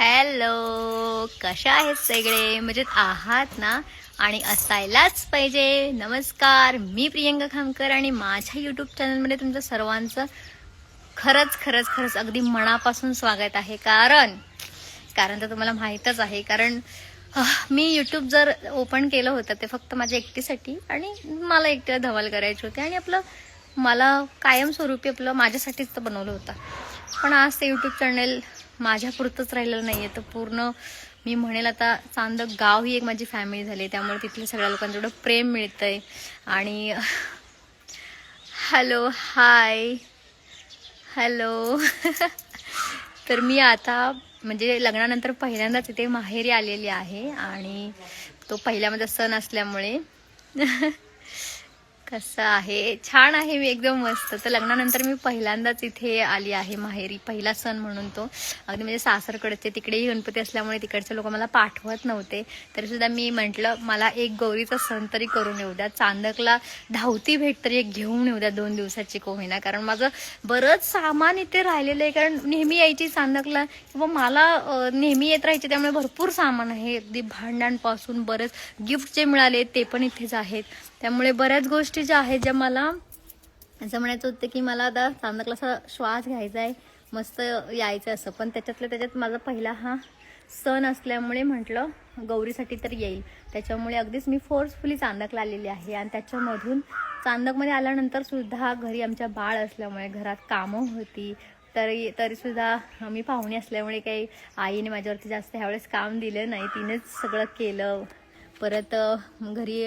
Hello कशा आहेत सगळे? म्हणजे आहात ना? आणि असायलाच पाहिजे. नमस्कार मी प्रियंका खामकर आणि माझ्या युट्यूब चॅनलमध्ये तुमचं सर्वांचं खरंच खरंच खरंच अगदी मनापासून स्वागत आहे. कारण कारण तर तुम्हाला माहीतच आहे. कारण मी यूट्यूब जर ओपन केलं होतं ते फक्त माझ्या एकटीसाठी आणि मला एकटीला धमाल करायची होती आणि आपलं मला कायमस्वरूपी आपलं माझ्यासाठीच तर बनवलं होतं. पण आज ते यूट्यूब चॅनल माझ्यापुरतंच राहिलेलं नाही आहे तर पूर्ण मी म्हणेल आता चांदक गाव ही एक माझी फॅमिली झाली आहे. त्यामुळे तिथल्या सगळ्या लोकांचं एवढं प्रेम आहे आणि हॅलो हाय हॅलो तर मी आता म्हणजे लग्नानंतर पहिल्यांदाच इथे माहेरी आलेली आहे. आणि तो पहिल्यामध्ये माझा सण असल्यामुळे कसं आहे? छान आहे मी एकदम मस्त. तर लग्नानंतर मी पहिल्यांदाच इथे आली आहे माहेरी पहिला सण म्हणून तो. अगदी म्हणजे सासरकडचे तिकडेही गणपती असल्यामुळे तिकडचे लोक मला पाठवत नव्हते. तरी सुद्धा मी म्हटलं मला एक गौरीचा सण तरी करून येऊ द्या. चांदकला धावती भेट तरी एक घेऊन येऊ द्या दोन दिवसाची को कारण माझं बरंच सामान इथे राहिलेलं आहे. कारण नेहमी यायची चांदकला किंवा मला नेहमी येत राहायची त्यामुळे भरपूर सामान आहे. अगदी भांड्यांपासून बरेच गिफ्ट जे मिळाले ते पण इथेच आहेत. त्यामुळे बऱ्याच गोष्टी ज्या आहेत ज्या मला असं म्हणायचं होतं की मला आता चांदकला असा श्वास घ्यायचा आहे मस्त यायचं असं. पण त्याच्यातल्या त्याच्यात माझा पहिला हा सण असल्यामुळे म्हटलं गौरीसाठी तर येईल. त्याच्यामुळे अगदीच मी फोर्सफुली चांदकला आलेली आहे आणि त्याच्यामधून चांदकमध्ये आल्यानंतर सुद्धा घरी आमच्या बाळ असल्यामुळे घरात कामं होती. तरी तरीसुद्धा मी पाहुणे असल्यामुळे काही आईने माझ्यावरती जास्त ह्यावेळेस काम दिलं नाही. तिनेच सगळं केलं. परत घरी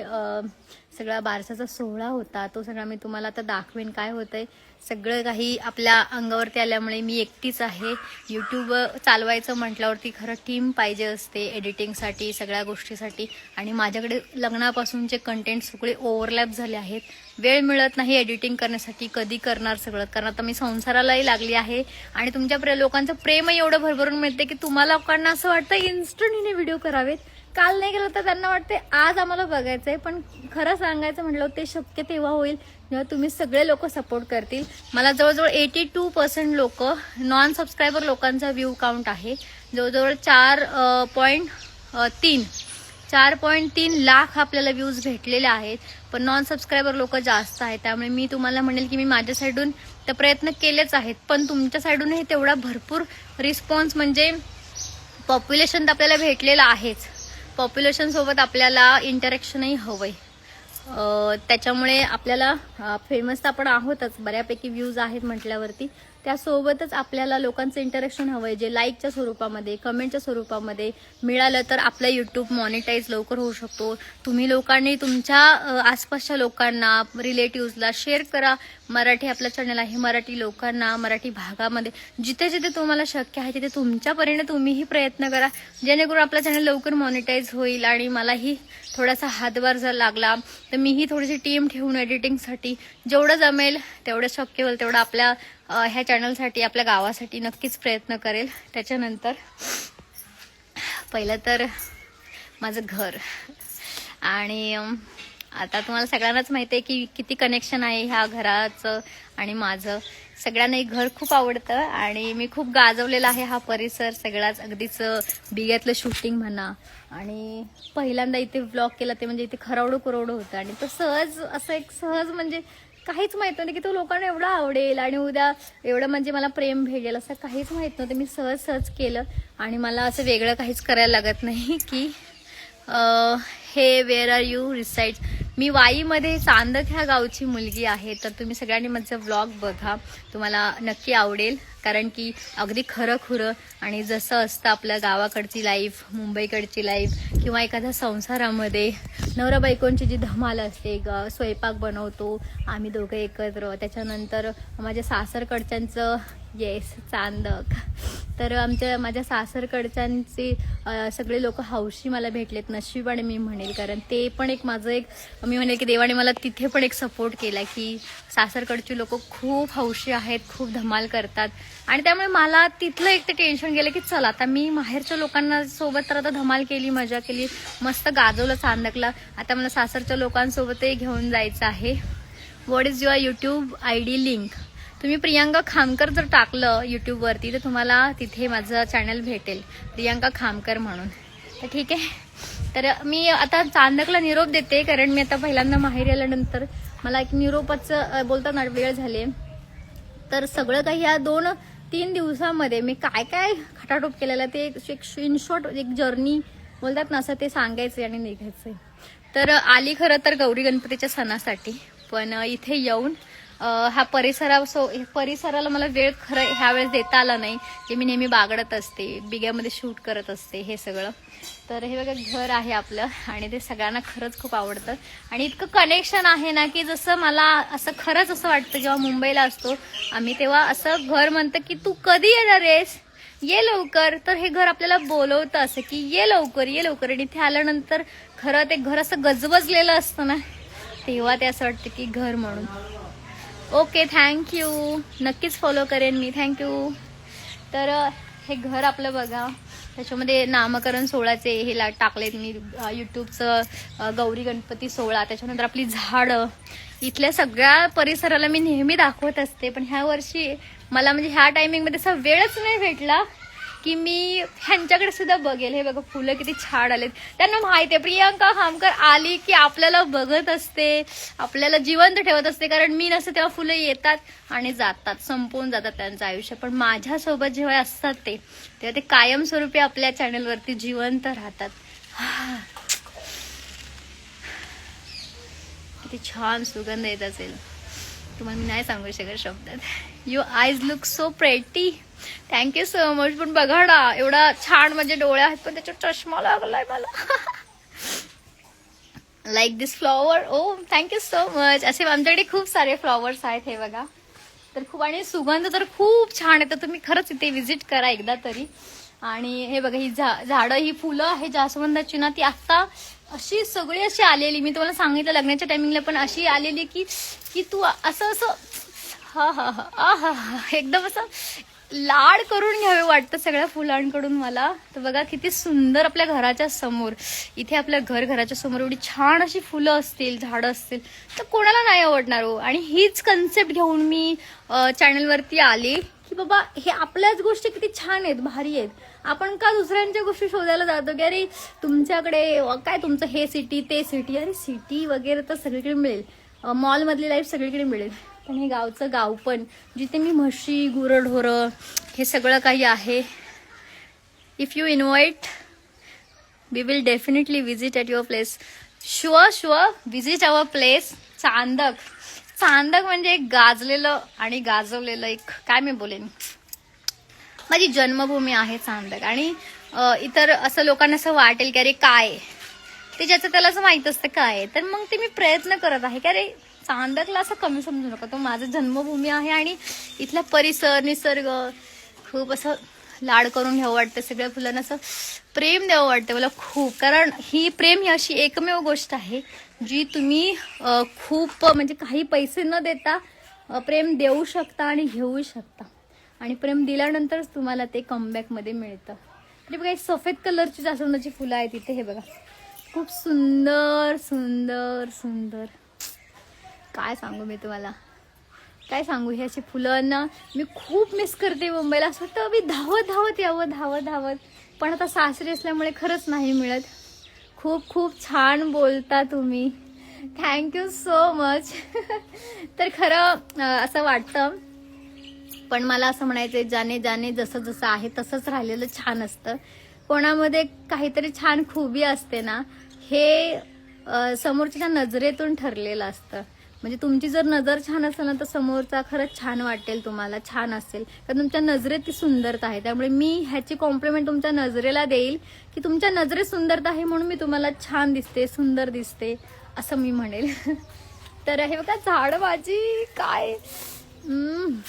सगळा बारसाचा सोहळा होता. तो सगळा मी तुम्हाला आता दाखवेन काय होतंय. सगळं काही आपल्या अंगावरती आल्यामुळे मी एकटीच आहे. यूट्यूब चालवायचं म्हटल्यावरती खरं टीम पाहिजे असते एडिटिंगसाठी सगळ्या गोष्टीसाठी. आणि माझ्याकडे लग्नापासूनचे कंटेंट सगळे ओव्हरलॅप झाले आहेत. वेळ मिळत नाही एडिटिंग करण्यासाठी कधी करणार सगळं. कारण आता मी संसारालाही लागली आहे. आणि तुमच्या लोकांचं प्रेमही एवढं भरभरून मिळते की तुम्हाला लोकांना असं वाटतं इन्स्टंट हिने व्हिडिओ करावेत. काल नाही गेलं तर त्यांना वाटते आज आम्हाला बघायचं आहे पण खरं सांगायचं म्हटलं ते शक्य तेव्हा होईल जेव्हा तुम्ही सगळे लोक सपोर्ट करतील. मला जवळजवळ एटी टू पर्सेंट लोक नॉन सबस्क्रायबर लोकांचा व्ह्यू काउंट आहे. जवळजवळ चार पॉईंट तीन चार पॉईंट तीन लाख आपल्याला व्ह्यूज भेटलेले आहेत पण नॉन सबस्क्रायबर लोक जास्त आहेत. त्यामुळे मी तुम्हाला म्हणेल की मी माझ्या साईडून तर प्रयत्न केलेच आहेत पण तुमच्या साईडूनही तेवढा भरपूर रिस्पॉन्स म्हणजे पॉप्युलेशन तर आपल्याला भेटलेलं आहेच. पॉप्युलेशन सोबत आपल्याला इंटरॅक्शनही हवंय. त्याच्यामुळे आपल्याला फेमस तर आपण आहोतच. बऱ्यापैकी व्ह्यूज आहेत म्हटल्यावरती. त्यासोबतच आपल्याला लोकांचं इंटरॅक्शन आहे जे लाईकच्या स्वरूपामध्ये कमेंटच्या स्वरूपामध्ये मिळालं तर आपला यूट्यूब मॉनिटाईज लवकर होऊ शकतो. तुम्ही लोकांनी तुमच्या आसपासच्या लोकांना रिलेटिव्हजला शेअर करा. मराठी आपल्या चॅनल आहे मराठी लोकांना मराठी भागामध्ये. जिथे जिथे तुम्हाला शक्य आहे तिथे तुमच्या परीने तुम्हीही प्रयत्न करा. जेणेकरून आपला चॅनल लवकर मॉनिटाईज होईल आणि मलाही थोडासा हातभार जर लागला तर मीही थोडीशी टीम ठेवून एडिटिंगसाठी जेवढं जमेल तेवढं शक्य होईल तेवढं आपल्या ह्या चॅनलसाठी आपल्या गावासाठी नक्कीच प्रयत्न करेल. त्याच्यानंतर पहिलं तर माझं घर. आणि आता तुम्हाला सगळ्यांनाच माहिती आहे की किती कनेक्शन आहे ह्या घराचं आणि माझं. सगळ्यांना हे घर खूप आवडतं आणि मी खूप गाजवलेला आहे हा परिसर. सगळाच अगदीच बिग्यातलं शूटिंग म्हणा. आणि पहिल्यांदा इथे व्लॉग केला ते म्हणजे इथे खरवडं कुरवडं होतं. आणि तो सहज असं एक सहज म्हणजे काहीच माहीत नव्हतं की तो लोकांना एवढा आवडेल आणि उद्या एवढं म्हणजे मला प्रेम भेटेल असं काहीच माहीत नव्हतं. मी सहज सहज केलं. आणि मला असं वेगळं काहीच करायला लागत नाही की हे वेअर आर यू रिसाईड मी वाईमध्ये चांदक ह्या गावची मुलगी आहे तर तुम्ही सगळ्यांनी माझं व्लॉग बघा. तुम्हाला नक्की आवडेल. कारण की अगदी खरं खुरं आणि जसं असतं आपल्या गावाकडची लाईफ मुंबईकडची लाईफ किंवा एखाद्या संसारामध्ये नवरा बायकोंची जी धमाल असते ग स्वयंपाक बनवतो आम्ही दोघं एकत्र त्याच्यानंतर माझ्या सासरकडच्यांचं येस चांदक. तर आमच्या माझ्या सासरकडच्यांचे सगळे लोक हौशी मला भेटलेत नशिबाने मी म्हणेल कारण ते पण एक माझं एक मी म्हणेल की देवाने मला तिथे पण एक सपोर्ट केला की सासरकडची लोक खूप हौशी आहेत खूप धमाल करतात. आणि त्यामुळे मला तिथलं एक ते टेन्शन गेलं की चला आता मी माहेरच्या लोकांना सोबत तर आता धमाल केली मजा केली मस्त गाजवलं चांदकला आता मला सासरच्या लोकांसोबतही घेऊन जायचं आहे. What is your YouTube I D link तुम्ही प्रियांका खामकर जर टाकलं यूट्यूबवरती तर तुम्हाला तिथे माझं चॅनल भेटेल. प्रियांका खामकर म्हणून. तर ठीक आहे. तर मी आता चांदकला निरोप देते कारण मी आता पहिल्यांदा माहेर आल्यानंतर मला एक निरोपाचं बोलताना वेळ झाले तर सगळं काही या दोन तीन दिवसामध्ये मी काय काय खटाटोप केलेलं ते एक शॉर्ट एक जर्नी बोलतात ना असं ते सांगायचे आणि निघायचंय तर आली खरं तर गौरी गणपतीच्या सणासाठी पण इथे येऊन ह्या हा परिसरा सो हे परिसराला मला वेळ खरं ह्या वेळेस देता आला नाही जे मी नेहमी बागडत असते बिग्यामध्ये शूट करत असते हे सगळं. तर हे बघा घर आहे आपलं आणि ते सगळ्यांना खरंच खूप आवडतं. आणि इतकं कनेक्शन आहे ना की जसं मला असं खरंच असं वाटतं जेव्हा मुंबईला असतो. आम्ही तेव्हा असं घर म्हणतं की तू कधी येणार आहेस? ये लवकर. तर हे घर आपल्याला बोलवतं असं की ये लवकर ये लवकर. आणि इथे आल्यानंतर खरं ते घर असं गजबजलेलं असतं ना तेव्हा ते असं वाटतं की घर म्हणून. ओके थँक्यू नक्कीच फॉलो करेन मी. थँक्यू तर हे घर आपलं बघा. त्याच्यामध्ये नामकरण सोहळ्याचे हे ला टाकलेत मी यूट्यूबचं गौरी गणपती सोहळा त्याच्यानंतर आपली झाडं. इथल्या सगळ्या परिसराला मी नेहमी दाखवत असते पण ह्या वर्षी मला म्हणजे ह्या टायमिंगमध्ये असा वेळच नाही भेटला. की मी ह्यांच्याकडे सुद्धा बघेल. हे बघा फुलं किती छान आलेत. त्यांना माहिती आहे प्रियांका खामकर आली की आपल्याला बघत असते आपल्याला जिवंत ठेवत असते कारण मी नसते तेव्हा फुलं येतात आणि जातात संपवून जातात त्यांचं आयुष्य. पण माझ्यासोबत जेव्हा असतात ते तेव्हा ते कायमस्वरूपी आपल्या चॅनलवरती जिवंत राहतात. किती छान सुगंध येत असेल. तुम्हाला मी नाही सांगू शकत शब्दात. You eyes look so pretty thank you so much पण बघा ना एवढा छान म्हणजे डोळे आहेत पण त्याच्यावर चष्मा लागलाय मला. Like this flower oh thank you so much असे आमच्याकडे खूप सारे फ्लॉवर्स आहेत हे बघा. तर खूप आणि सुगंध तर खूप छान आहे. तर तुम्ही खरंच इथे व्हिजिट करा एकदा तरी. आणि हे बघा ही झा झाडं ही फुलं आहे जास्वंदाची ना ती आत्ता अशी सगळी अशी आलेली. मी तुम्हाला सांगितलं लग्नाच्या टायमिंगला पण अशी आलेली की की तू असं असं हा हा हा. हा एकदम असं लाड करून घ्यावे वाटतं सगळ्या फुलांकडून मला. तर बघा किती सुंदर आपल्या घराच्या समोर. इथे आपल्या घर घराच्या समोर एवढी छान अशी फुलं असतील झाडं असतील. तर कोणाला नाही आवडणार हो. आणि हीच कन्सेप्ट घेऊन मी चॅनलवरती आले की बाबा हे आपल्याच गोष्टी किती छान आहेत भारी आहेत. आपण का दुसऱ्यांच्या गोष्टी शोधायला जातो की अरे तुमच्याकडे काय तुमचं हे सिटी ते सिटी अरे सिटी वगैरे तर सगळीकडे मिळेल. मॉलमधली लाईफ सगळीकडे मिळेल. पण हे गावचं गाव पण जिथे मी म्हशी गुरंढोरं हे सगळं काही आहे. If you invite we will definitely visit at your place sure sure visit our place Chandak. Chandak म्हणजे एक गाजलेलं आणि गाजवलेलं एक काय मी बोलेन? माझी जन्मभूमी आहे चांदक. आणि इतर असं लोकांना असं वाटेल की अरे काय? ते ज्याचं त्याला असं माहीत असतं काय? आहे. तर मग ते मी प्रयत्न करत आहे की अरे चांदकला असं कमी समजू नका. तो माझा जन्मभूमी आहे आणि इथला परिसर निसर्ग खूप असं लाड करून घ्यावं वाटतं सगळ्या फुलांना असं प्रेम द्यावं वाटतं मला खूप. कारण ही प्रेम ही अशी एकमेव गोष्ट आहे जी तुम्ही खूप म्हणजे काही पैसे न देता प्रेम देऊ शकता आणि घेऊ शकता. आणि प्रेम दिल्यानंतरच तुम्हाला ते कमबॅकमध्ये मिळतं. म्हणजे बघा सफेद कलरची जास्वंदाची फुलं आहेत इथे हे बघा. खूप सुंदर सुंदर सुंदर. काय सांगू मी तुम्हाला? काय सांगू? हे अशी फुलं ना मी खूप मिस करते मुंबईला. असं वाटतं मी धावत धावत यावं धावत धावत. पण आता सासरी असल्यामुळे खरंच नाही मिळत. खूप खूप छान बोलता तुम्ही. थँक्यू सो मच तर खरं असं वाटतं. पण मला असं म्हणायचं ज्याने ज्याने जसं जसं आहे तसंच राहिलेलं छान असतं. कोणामध्ये काहीतरी छान खूबी असते ना हे समोरच्या नजरेतून ठरलेलं असतं. म्हणजे तुमची जर नजर छान असेल ना तर समोरचा खरंच छान वाटेल तुम्हाला छान असेल. कारण तुमच्या नजरेत ती सुंदरता आहे. त्यामुळे मी ह्याची कॉम्प्लिमेंट तुमच्या नजरेला देईल की तुमच्या नजरेत सुंदरता आहे म्हणून मी तुम्हाला छान दिसते सुंदर दिसते असं मी म्हणेल. तर हे बघा झाड भाजी काय? सगळ्यांना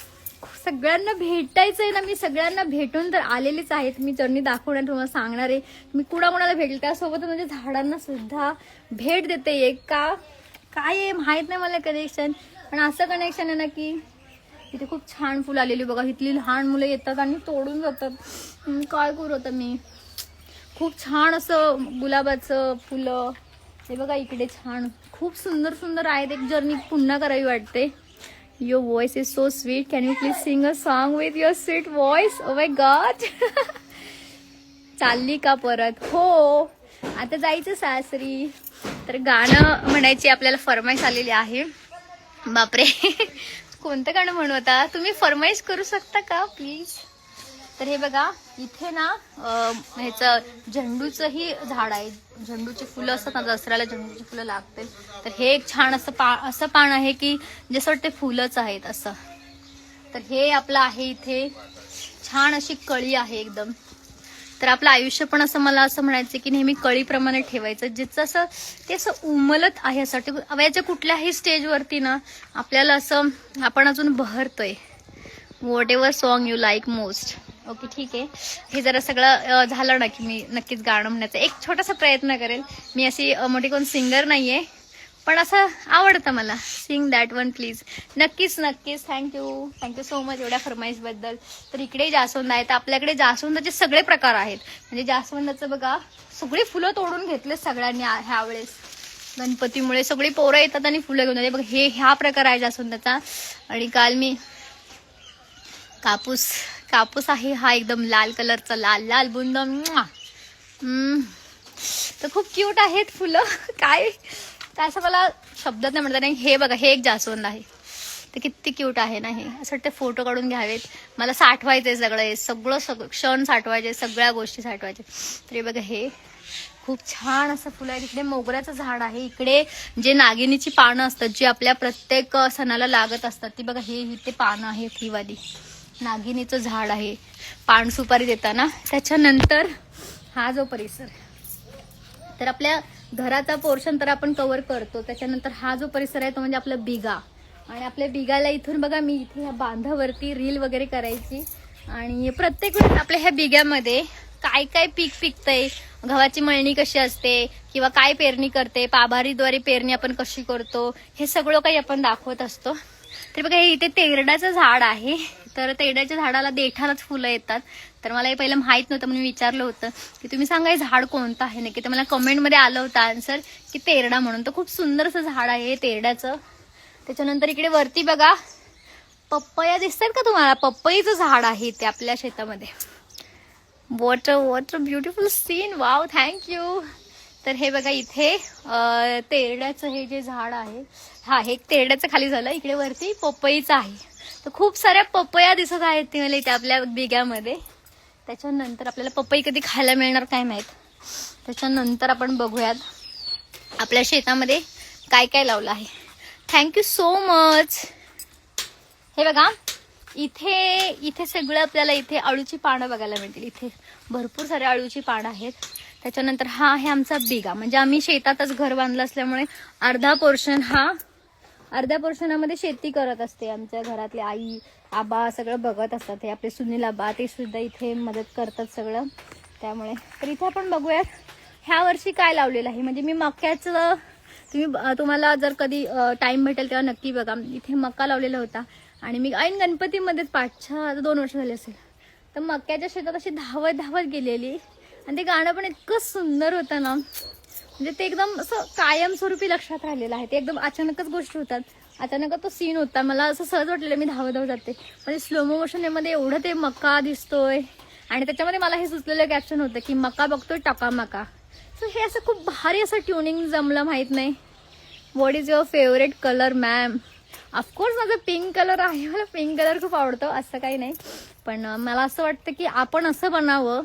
सगळ्यांना भेटायचंय ना मी सगळ्यांना भेटून तर आलेलीच आहेत. मी जर्नी दाखवणार तुम्हाला सांगणार आहे. मी कुणाकुणाला भेटेल त्यासोबत म्हणजे झाडांना सुद्धा भेट देते एक का काय आहे माहीत नाही मला कनेक्शन पण असं कनेक्शन आहे ना की इथे खूप छान फुलं आलेली बघा. इथली लहान मुलं येतात आणि तोडून जातात. काय करू आता मी? खूप छान असं गुलाबाचं फुलं. हे बघा इकडे छान. खूप सुंदर सुंदर आहेत. एक जर्नी पुन्हा करावी वाटते. Your voice is so sweet can you please sing a song with your sweet voice oh my god चालली का परत? हो. आता जायचं सासरी. तर गाणं म्हणायची आपल्याला फरमाईश आलेली आहे. बापरे. कोणतं गाणं म्हणू आता? तुम्ही फरमाईश करू शकता का? प्लीज तर हे बघा इथे ना ह्याचं झेंडूचंही झाड आहे. झेंडूची फुलं असतात ना दसऱ्याला झेंडूची फुलं लागतील. तर हे एक छान असं पा असं पान आहे की जसं वाटते फुलंच आहेत असं. तर हे आपलं आहे इथे. छान अशी कळी आहे एकदम. तर आपलं आयुष्य पण असं मला असं म्हणायचं की नेहमी कळीप्रमाणे ठेवायचं. जिचं असं ते असं उमलत आहे असं वाटतं. वयाच्या कुठल्याही स्टेजवरती ना आपल्याला असं आपण अजून बहरतोय. Whatever song you like most okay ठीक आहे. हे जरा सगळं झालं ना की मी नक्कीच गाणं म्हणण्याचा एक छोटासा प्रयत्न करेल. मी अशी मोठी कोण सिंगर नाही आहे पण असं आवडतं मला. सिंग दॅट वन प्लीज नक्कीच नक्कीच. थँक्यू थँक्यू सो मच एवढ्या फरमाईशबद्दल तर इकडे जास्वंद आहे तर आपल्याकडे जास्वंदाचे सगळे प्रकार आहेत. म्हणजे जास्वंदाचं बघा सगळी फुलं तोडून घेतले सगळ्यांनी ह्या ह्यावेळेस. गणपतीमुळे सगळी पोरं येतात आणि फुलं घेऊन येतात. बघा हे ह्या प्रकार आहे जास्वंदाचा. आणि काल मी कापूस कापूस आहे हा एकदम लाल कलरचा. लाल लाल बुंद. तर खूप क्यूट आहेत फुलं. काय? काय असं मला शब्दात नाही म्हणता नाही हे बघा हे एक जास्वंद आहे. ते किती क्यूट आहे ना हे. असं वाटतं फोटो काढून घ्यावेत. मला साठवायचे सगळं हे. सगळं सगळं क्षण साठवायचे सगळ्या गोष्टी साठवायचे. तरी बघा हे. खूप छान असं फुलं आहे तिकडे मोगऱ्याचं झाड आहे. इकडे जे नागिनीची पानं असतात जी आपल्या प्रत्येक सणाला लागत असतात ती बघा हे इथे पानं आहेत ही वाली. नागिनीचं झाड आहे. पान सुपारी देताना. त्याच्यानंतर हा जो परिसर. तर आपल्या घराचा पोर्शन तर आपण कव्हर करतो. त्याच्यानंतर हा जो परिसर आहे तो म्हणजे आपला बिगा. आणि आपल्या बिगाला इथून बघा मी इथे ह्या बांधावरती रील वगैरे करायची. आणि प्रत्येक वेळेस आपल्या ह्या बिग्यामध्ये काय काय पीक पिकतंय गव्हाची मळणी कशी असते किंवा काय पेरणी करते पाभारीद्वारे पेरणी आपण कशी करतो हे सगळं काही आपण दाखवत असतो. तर बघा हे इथे तेरडाचं झाड आहे. तर तेरड्याच्या झाडाला देठालाच फुलं येतात. तर मला हे पहिलं माहीत नव्हतं म्हणून मी विचारलं होतं की तुम्ही सांगा हे झाड कोणतं आहे? नक्की तर मला कमेंटमध्ये आलं होतं आन्सर की तेरडा म्हणून. तर खूप सुंदर असं झाड आहे तेरड्याचं. त्याच्यानंतर इकडे वरती बघा पप्पया दिसतात का तुम्हाला? पपईचं झाड आहे ते आपल्या शेतामध्ये. What what beautiful scene wow thank you तर हे बघा इथे तेरड्याचं हे जे झाड आहे हा हे तेरड्याचं खाली झालं. इकडे वरती पपईचं आहे. तर खूप साऱ्या पपया दिसत आहेत ते मला इथे आपल्या बिग्यामध्ये. त्याच्यानंतर आपल्याला पपई कधी खायला मिळणार काय माहीत? त्याच्यानंतर आपण बघूयात आपल्या शेतामध्ये काय काय लावलं आहे. थँक्यू सो मच हे बघा इथे इथे सगळं आपल्याला इथे अळूची पानं बघायला मिळतील. इथे भरपूर सारे अळूची पानं आहेत. त्याच्यानंतर हा आहे आमचा बिगा. म्हणजे आम्ही शेतातच घर बांधलं असल्यामुळे अर्धा पोर्शन हा अर्ध्या पोर्शनामध्ये शेती करत असते आमच्या घरातली आई आबा सगळं बघत असतात हे आपले सुनील आबा ते सुद्धा इथे मदत करतात सगळं. त्यामुळे तर इथे आपण बघूयात ह्या वर्षी काय लावलेलं आहे? म्हणजे मी मक्याचं तुम्ही तुम्हाला जर कधी टाइम भेटेल तेव्हा नक्की बघा. इथे मक्का लावलेला होता आणि मी ऐन गणपतीमध्येच पाचच्या आता दोन वर्ष झाले असेल. तर मक्याच्या शेतात अशी धावत धावत गेलेली. आणि ते गाणं पण इतकं सुंदर होतं ना. म्हणजे ते एकदम असं कायमस्वरूपी लक्षात राहिलेलं आहे. ते एकदम अचानकच गोष्टी होतात. अचानक तो सीन होता. मला असं सहज वाटलेलं मी धावत धाव जाते. म्हणजे स्लो मोशनमध्ये एवढं ते मका दिसतोय. आणि त्याच्यामध्ये मला हे सुचलेलं कॅप्शन होतं की मका बघतोय टका मका. सो हे असं खूप भारी असं ट्युनिंग जमलं माहीत नाही. What is your favourite colour ma'am of course माझं पिंक कलर आहे. मला पिंक कलर खूप आवडतो. असं काही नाही. पण मला असं वाटतं की आपण असं बनावं.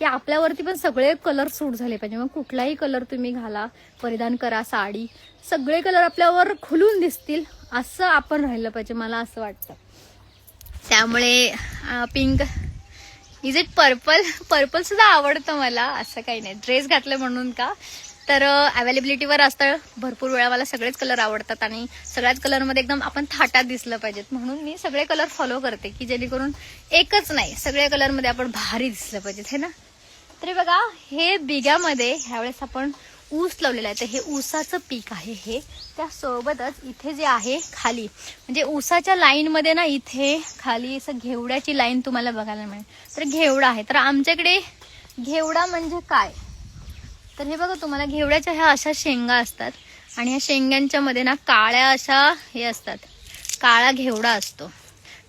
की आपल्यावरती पण सगळे कलर सूट झाले पाहिजे. मग कुठलाही कलर तुम्ही घाला परिधान करा साडी सगळे कलर आपल्यावर खुलून दिसतील असं आपण राहिलं पाहिजे मला असं वाटतं. त्यामुळे pink is it purple purple सुद्धा आवडतं मला असं काही नाही. ड्रेस घातलं म्हणून का? तर अवेलेबिलिटीवर असतं भरपूर वेळा मला सगळेच कलर आवडतात आणि सगळ्याच कलरमध्ये एकदम आपण थाटात दिसलं पाहिजेत. म्हणून मी सगळे कलर फॉलो करते की जेणेकरून एकच नाही सगळ्या कलरमध्ये आपण भारी दिसलं पाहिजेत हे ना? तरी बघा हे बिग्यामध्ये ह्यावेळेस आपण ऊस लावलेला आहे. तर हे ऊसाचं पीक आहे हे. त्यासोबतच इथे जे आहे खाली म्हणजे ऊसाच्या लाईनमध्ये ना इथे खाली असं घेवड्याची लाईन तुम्हाला बघायला मिळेल. तर घेवडा आहे. तर आमच्याकडे घेवडा म्हणजे काय? तर हे बघा तुम्हाला घेवड्याच्या ह्या अशा शेंगा असतात आणि ह्या शेंगांच्या मध्ये ना काळ्या अशा हे असतात. काळा घेवडा असतो.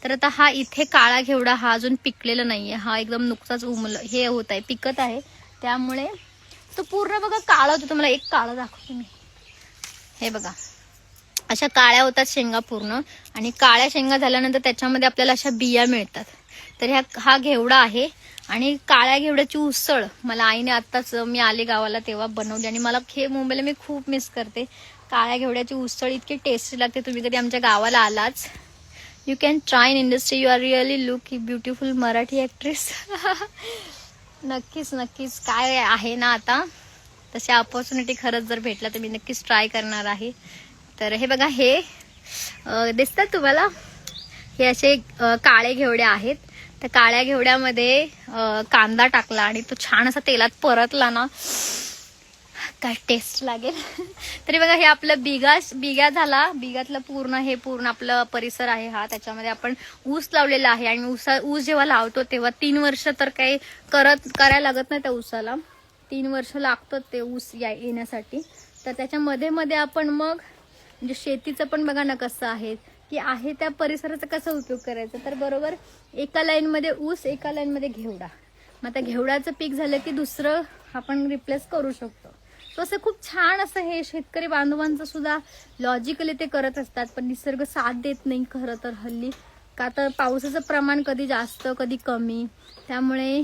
तर आता हा इथे काळा घेवडा हा अजून पिकलेला नाहीये. हा एकदम नुकताच उमल हे होत आहे पिकत आहे. त्यामुळे तो पूर्ण बघा काळा होतो. तुम्हाला एक काळा दाखवतो मी. हे बघा. अशा काळ्या होतात शेंगा पूर्ण. आणि काळ्या शेंगा झाल्यानंतर त्याच्यामध्ये आपल्याला अशा बिया मिळतात. तर ह्या हा घेवडा आहे. आणि काळ्या घेवड्याची उसळ मला आईने आत्ताच मी आले गावाला तेव्हा बनवली. आणि मला हे मुंबईला मी खूप मिस करते. काळ्या घेवड्याची उसळ इतकी टेस्टी लागते. तुम्ही कधी आमच्या गावाला आलाच you can try in industry you are really look beautiful Marathi actress नक्कीच नक्कीच. काय आहे ना आता? तशी अपॉर्च्युनिटी खरंच जर भेटला तर मी नक्कीच ट्राय करणार आहे. तर हे बघा हे दिसतात तुम्हाला? हे असे काळे घेवडे आहेत. तर काळ्या घेवड्यामध्ये कांदा टाकला आणि तो छान असा तेलात परतला ना. काय टेस्ट लागेल? तरी बघा हे आपलं बिगा बिगा झाला. बिगातलं पूर्ण हे पूर्ण आपलं परिसर आहे हा. त्याच्यामध्ये आपण ऊस लावलेला आहे. आणि ऊसा ऊस जेव्हा लावतो तेव्हा तीन वर्ष तर काही करत करायला लागत नाही त्या ऊसाला. तीन वर्ष लागतं ते ऊस या येण्यासाठी. तर त्याच्यामध्ये मध्ये आपण मग म्हणजे शेतीचं पण बघा ना कसं आहे की आहे त्या परिसराचा कसा उपयोग करायचा? तर बरोबर एका लाईनमध्ये ऊस एका लाईनमध्ये घेवडा. मग आता घेवडाचं पीक झालं की दुसरं आपण रिप्लेस करू शकतो. सो असं खूप छान असं हे शेतकरी बांधवांचं सुद्धा लॉजिकली ते करत असतात पण निसर्ग साथ देत नाही खरं तर हल्ली. का तर पावसाचं प्रमाण कधी जास्त कधी कमी. त्यामुळे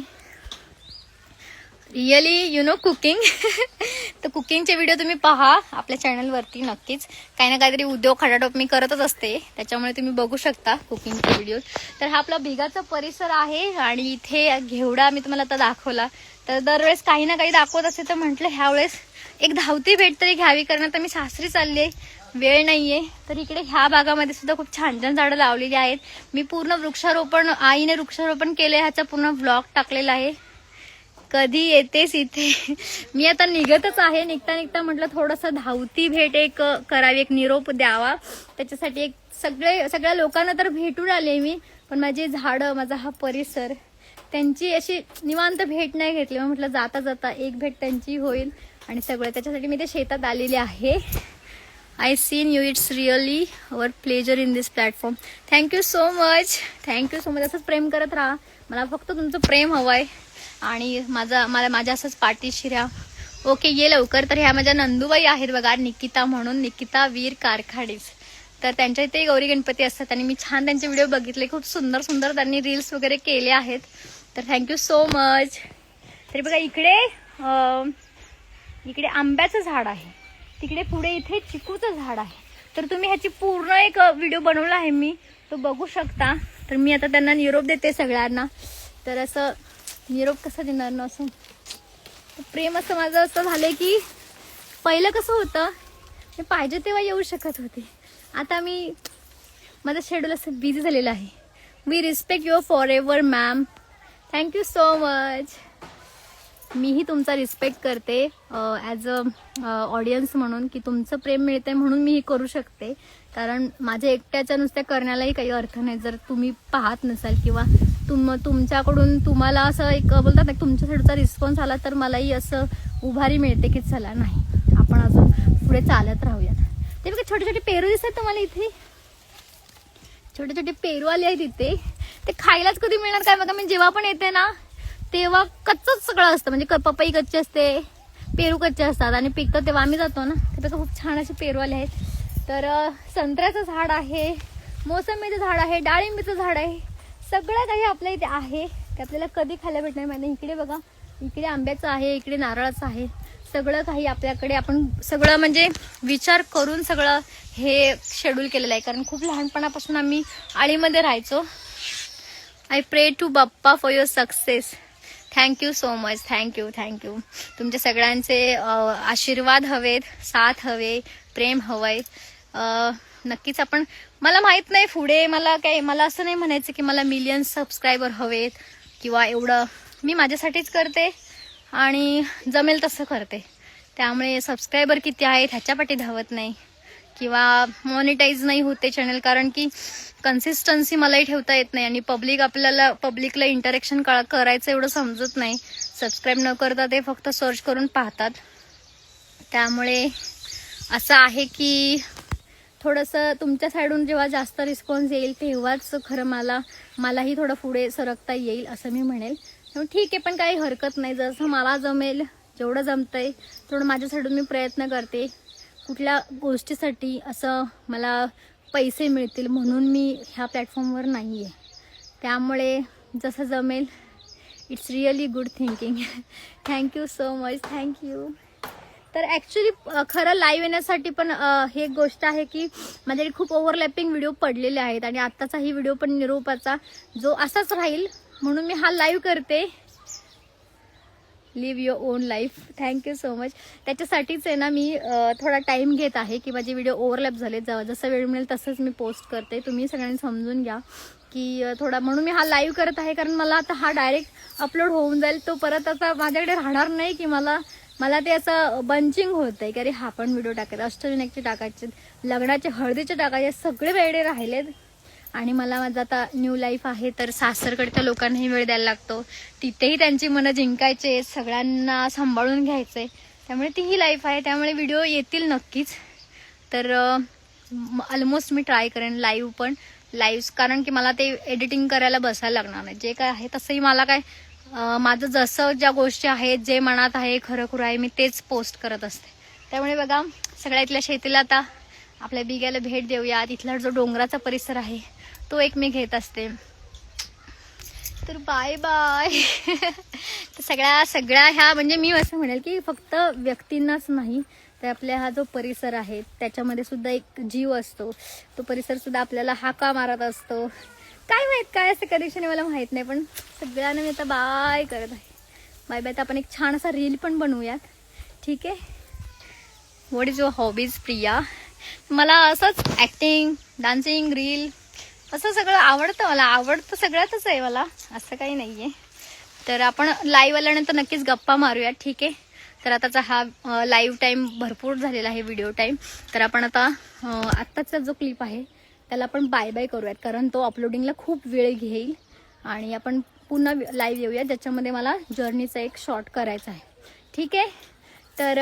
रिअली यु नो कुकिंग तर कुकिंगचे व्हिडिओ तुम्ही पहा आपल्या चॅनलवरती नक्कीच. काही ना काहीतरी उद्योग खटाटोप मी करतच असते त्याच्यामुळे तुम्ही बघू शकता कुकिंगचे व्हिडिओ तर हा आपला भिगाचा परिसर आहे आणि इथे घेवडा मी तुम्हाला आता दाखवला. तर दरवेळेस काही ना काही दाखवत असते तर म्हटलं ह्यावेळेस एक धावती भेट तरी घ्यावी कारण आता मी सासरी चालली आहे वेळ नाहीये. तर इकडे ह्या भागामध्ये सुद्धा खूप छान छान झाडं लावलेली आहेत. मी पूर्ण वृक्षारोपण आईने वृक्षारोपण केले ह्याचा पूर्ण ब्लॉग टाकलेला आहे. कधी येतेस इथे? मी आता निघतच आहे. निघता निघता म्हटलं थोडंसं धावती भेट एक करावी एक निरोप द्यावा. त्याच्यासाठी एक सगळे सगळ्या लोकांना तर भेटून आले मी पण माझी झाडं माझा हा परिसर त्यांची अशी निवांत भेट नाही घेतली. मग म्हटलं जाता जाता एक भेट त्यांची होईल. आणि सगळं त्याच्यासाठी मी ते शेतात आलेले आहे. I seen you it's really our pleasure in this platform thank you so much thank you so much असंच प्रेम करत राहा. मला फक्त तुमचं प्रेम हवं आहे आणि माझा मला माझ्या असंच पाठीशी राहा. ओके ये लवकर. तर ह्या माझ्या नंदूबाई आहेत बघा निकिता म्हणून. निकिता वीर कारखाडीस तर त्यांच्या इथे गौरी गणपती असतात आणि मी छान त्यांचे व्हिडिओ बघितले. खूप सुंदर सुंदर त्यांनी रील्स वगैरे केले आहेत. तर थँक्यू सो मच तरी बघा इकडे इकडे आंब्याचं झाड आहे. तिकडे पुढे इथे चिकूचं झाड आहे. तर तुम्ही ह्याची पूर्ण एक व्हिडिओ बनवला आहे मी. तो बघू शकता. तर मी आता त्यांना निरोप देते सगळ्यांना. तर असं निरोप कसं देणार ना असं? प्रेम असं माझं असं झालंय की पहिलं कसं होतं मी पाहिजे तेव्हा येऊ शकत होते. आता मी माझं शेड्यूल असं बिझी झालेलं आहे. We respect your forever ma'am thank you so much मीही तुमचा रिस्पेक्ट करते ॲज अ ऑडियन्स म्हणून की तुमचं प्रेम मिळते म्हणून मी ही करू शकते. कारण माझ्या एकट्याच्या नुसत्या करण्यालाही काही अर्थ नाही. जर तुम्ही पाहत नसाल किंवा तुम तुमच्याकडून तुम्हाला असं एक बोलतात ना तुमच्या साईडचा रिस्पॉन्स आला तर मलाही असं उभारी मिळते की चला नाही. आपण अजून पुढे चालत राहूयात ते बघा छोटे छोटे पेरू दिसतात तुम्हाला इथे? छोटे छोटे पेरू आले आहेत इथे. ते खायलाच कधी मिळणार? काय बघा मी जेव्हा पण येते ना तेव्हा कच्चच सगळं असतं. म्हणजे पपई कच्ची असते पेरू कच्चे असतात आणि पिकतं तेव्हा आम्ही जातो ना. ते खूप छान असे पेरू आले आहेत. तर संत्र्याचं झाड आहे मोसंबीचं झाड आहे डाळिंबीचं झाड आहे. सगळं काही आपल्या इथे आहे. ते आपल्याला कधी खायला भेटणार माहिती. इकडे बघा. इकडे आंब्याचं आहे इकडे नारळाचं आहे. सगळं काही आपल्याकडे आपण सगळं म्हणजे विचार करून सगळं हे शेड्यूल केलेलं आहे. कारण खूप लहानपणापासून आम्ही आळीमध्ये राहायचो. I pray to Bappa for your success thank you so much thank you thank you तुमच्या सगळ्यांचे आशीर्वाद हवेत साथ हवे प्रेम हवंय. नक्कीच आपण मला माहीत नाही पुढे मला काही मला असं नाही म्हणायचं की मला मिलियन सबस्क्रायबर हवेत किंवा एवढं. मी माझ्यासाठीच करते आणि जमेल तसं करते. त्यामुळे सबस्क्रायबर किती आहेत ह्याच्या पाठी धावत नाही. किंवा मॉनिटाईज नाही होते चॅनल कारण की कन्सिस्टन्सी मलाही ठेवता येत नाही आणि पब्लिक आपल्याला पब्लिकला इंटरॅक्शन करायचं एवढं समजत नाही. सबस्क्राईब न करता ते फक्त सर्च करून पाहतात. त्यामुळे असं आहे की थोडंसं तुमच्या साईडून जेव्हा जास्त रिस्पॉन्स येईल तेव्हाच खरं मला मलाही थोडं पुढे सरकता येईल असं मी म्हणेल. ठीक आहे पण काही हरकत नाही. जसं मला जमेल जेवढं जमतंय तेवढं माझ्या साईडून मी प्रयत्न करते. कुठल्या गोष्टीसाठी असं मला पैसे मिळतील म्हणून मी ह्या प्लॅटफॉर्मवर नाही आहे त्यामुळे जसं जमेल it's really good thinking thank you so much thank you तर ॲक्च्युली खरं लाईव्ह येण्यासाठी पण हे एक गोष्ट आहे की माझ्याकडे खूप ओव्हरलॅपिंग व्हिडिओ पडलेले आहेत आणि आत्ताचाही व्हिडिओ पण निरूपाचा जो असाच राहील म्हणून मी हा लाईव्ह करते. Live your own life thank you so much त्याच्यासाठीच आहे ना मी थोडा टाईम घेत आहे की माझे व्हिडिओ ओव्हरलॅप झाले ज- जसं वेळ मिळेल तसंच मी पोस्ट करते. तुम्ही सगळ्यांनी समजून घ्या की थोडा म्हणून मी हा लाईव्ह करत आहे. कारण मला आता हा डायरेक्ट अपलोड होऊन जाईल. तो परत आता माझ्याकडे राहणार नाही की मला मला ते असं बंचिंग होत आहे की अरे हा पण व्हिडिओ टाकायचा. अष्टविनायकचे टाकायचे लग्नाचे हळदीचे टाकायचे सगळे वेळे राहिलेत. आणि मला माझं आता न्यू लाईफ आहे तर सासरकडच्या लोकांनाही वेळ द्यायला लागतो. तिथेही त्यांची मनं जिंकायचे सगळ्यांना सांभाळून घ्यायचे. त्यामुळे तीही लाईफ आहे त्यामुळे व्हिडिओ येतील नक्कीच. तर ऑलमोस्ट मी ट्राय करेन लाईव्ह पण. लाईव्ह कारण की मला ते एडिटिंग करायला बसायला लागणार नाही. जे काय आहे तसंही मला काय माझं जसं ज्या गोष्टी आहेत जे मनात आहे खरं खुरं आहे मी तेच पोस्ट करत असते. त्यामुळे बघा सगळ्या इथल्या शेतीला आता आपल्या बिग्याला भेट देऊया तिथला जो डोंगराचा परिसर आहे तो एक मी घेत असते. तर बाय बाय तर सगळ्या सगळ्या ह्या म्हणजे मी असं म्हणेल की फक्त व्यक्तींनाच नाही तर आपल्या हा जो परिसर आहे त्याच्यामध्ये सुद्धा एक जीव असतो. तो परिसर सुद्धा आपल्याला हाका मारत असतो. काय माहीत काय असं कनेक्शन मला माहीत नाही पण सगळ्यांना मी आता बाय करत आहे. बाय बाय तर आपण एक छान असा रील पण बनवूयात. ठीक आहे? What is your hobbies Priya मला असंच ॲक्टिंग डान्सिंग रील असं सगळं आवडतं मला. आवडतं सगळ्यातच आहे मला. असं काही नाही आहे तर आपण लाईव्ह आल्यानंतर नक्कीच गप्पा मारूया. ठीक आहे? तर आताचा हा लाईव्ह टाईम भरपूर झालेला आहे व्हिडिओ टाईम तर आपण आता आत्ताचा जो क्लिप आहे त्याला आपण बाय बाय करूयात. कारण तो अपलोडिंगला खूप वेळ घेईल. आणि आपण पुन्हा लाईव्ह येऊया. ज्याच्यामध्ये मला जर्नीचा एक शॉर्ट करायचा आहे. ठीक आहे? तर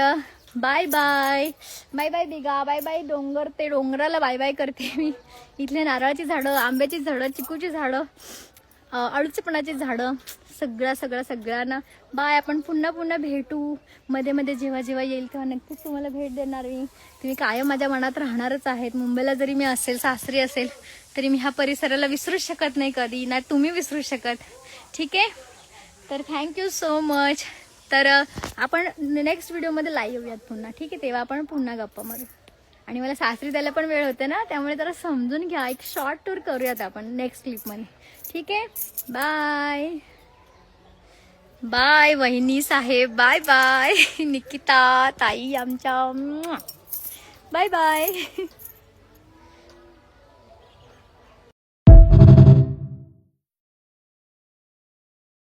बाय बाय बाय बाय दिगा बाय बाय डोंगर. ते डोंगराला बाय बाय करते मी. इथले नारळाची झाडं आंब्याची झाडं चिकूची झाडं अ, अळूचपणाची झाडं सगळ्या सगळ्या सगळ्यांना. बाय आपण पुन्हा पुन्हा भेटू. मध्ये मध्ये जेव्हा जेव्हा येईल तेव्हा नक्कीच तुम्हाला भेट देणार मी. तुम्ही कायम माझ्या मनात राहणारच आहेत. मुंबईला जरी मी असेल सासरी असेल तरी मी ह्या परिसराला विसरूच शकत नाही कधी. नाही तुम्ही विसरू शकत. ठीक आहे? तर थँक्यू सो मच तर आपण नेक्स्ट व्हिडिओमध्ये लाईव्ह येऊयात पुन्हा ठीक आहे? तेव्हा आपण पुन्हा गप्पा मारू. आणि मला सासरी त्याला पण वेळ होते ना त्यामुळे जरा समजून घ्या. एक शॉर्ट टूर करूयात आपण नेक्स्ट क्लिपमध्ये ठीक आहे? बाय बाय वहिनी साहेब. बाय बाय निकिता ताई आमच्या. Bye bye